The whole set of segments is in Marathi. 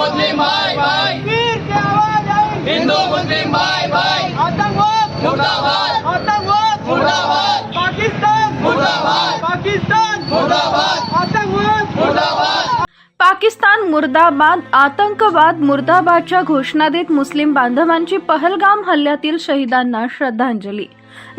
मुस्लिम भाई भाई हिंदू मुस्लिम भाई भाई आतंकवाद। मुर्दाबाद. आतंकवाद। मुर्दाबाद. पाकिस्तान। मुर्दाबाद. पाकिस्तान। मुर्दाबाद. आतंकवाद। मुर्दाबाद. पाकिस्तान मुर्दाबाद आतंकवाद मुर्दाबादच्या घोषणा देत मुस्लिम बांधवांची पहलगाम हल्ल्यातील शहीदांना श्रद्धांजली.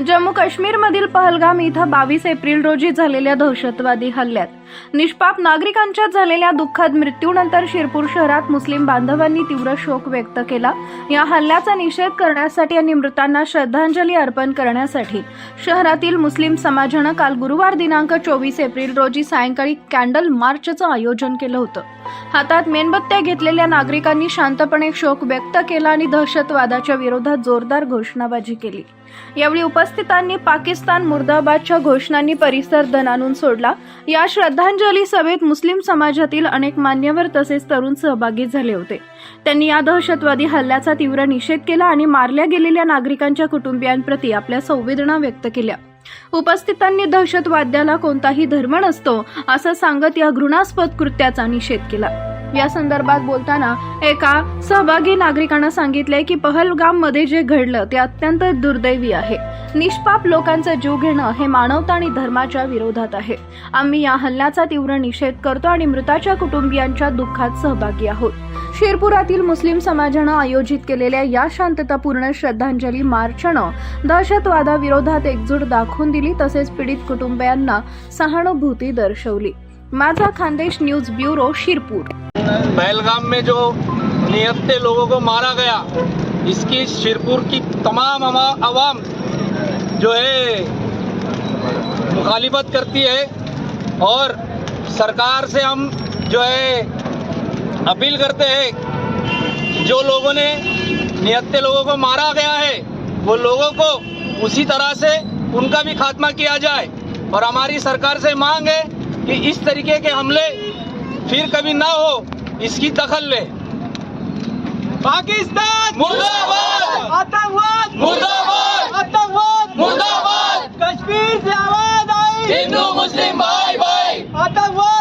जम्मू काश्मीरमधील पहलगाम इथं बावीस एप्रिल रोजी झालेल्या दहशतवादी हल्ल्यात. निष्पाप नागरिकांच्या झालेल्या दुःखात मृत्यूनंतर शिरपूर शहरात मुस्लिम बांधवांनी तीव्र शोक व्यक्त केला. या हल्ल्याचा निषेध करण्यासाठी आणि मृतांना श्रद्धांजली अर्पण करण्यासाठी शहरातील मुस्लिम समाजानं काल गुरुवार दिनांक चोवीस एप्रिल रोजी सायंकाळी कॅन्डल मार्चचं आयोजन केलं होतं. हातात मेणबत्त्या घेतलेल्या नागरिकांनी शांतपणे शोक व्यक्त केला आणि दहशतवादाच्या विरोधात जोरदार घोषणाबाजी केली. यावेळी उपस्थितांनी पाकिस्तान मुर्दाबादच्या घोषणांनी परिसर दणानून सोडला. या श्रद्धा श्रद्धांजली सभेत मुस्लिम समाजातील अनेक मान्यवर तसेच तरुण सहभागी झाले होते. त्यांनी या दहशतवादी हल्ल्याचा तीव्र निषेध केला आणि मारल्या गेलेल्या नागरिकांच्या कुटुंबियांप्रती आपल्या संवेदना व्यक्त केल्या. उपस्थितांनी दहशतवाद्याला कोणताही धर्म नसतो असं सांगत या घृणास्पद कृत्याचा निषेध केला. या संदर्भात बोलताना एका सहभागी नागरिकांना सांगितले की पहलगाममध्ये जे घडलं ते अत्यंत दुर्दैवी आहे. निष्पाप लोकांचा जीव घेणं हे मानवता आणि धर्माच्या विरोधात आहे. आम्ही या हल्ल्याचा तीव्र निषेध करतो आणि मृताच्या कुटुंबियांच्या दुःखात सहभागी आहोत. शिरपुरातील मुस्लिम समाजानं आयोजित केलेल्या या शांततापूर्ण श्रद्धांजली मार्चनं दहशतवादाविरोधात एकजूट दाखवून दिली तसेच पीडित कुटुंबियांना सहानुभूती दर्शवली. माझा खानदेश न्यूज ब्युरो शिरपूर. पहलगाम में जो निहत्ते लोगों को मारा गया, इसकी शिरपुर की तमाम अवाम जो है, मुखालिफत करती है और सरकार से हम जो है, अपील करते हैं, जो लोगों ने निहत्ते लोगों को मारा गया है, वो लोगों को उसी तरह से उनका भी खात्मा किया जाए। और हमारी सरकार से मांग है कि इस तरीके के हमले फिर कभी ना हो। इसकी दखल ले। पाकिस्तान! मुर्दाबाद! आतंकवाद! मुर्दाबाद! आतंकवाद! मुर्दाबाद! कश्मीर से आवाज़ आई! हिंदू मुस्लिम भाई भाई आतंकवाद!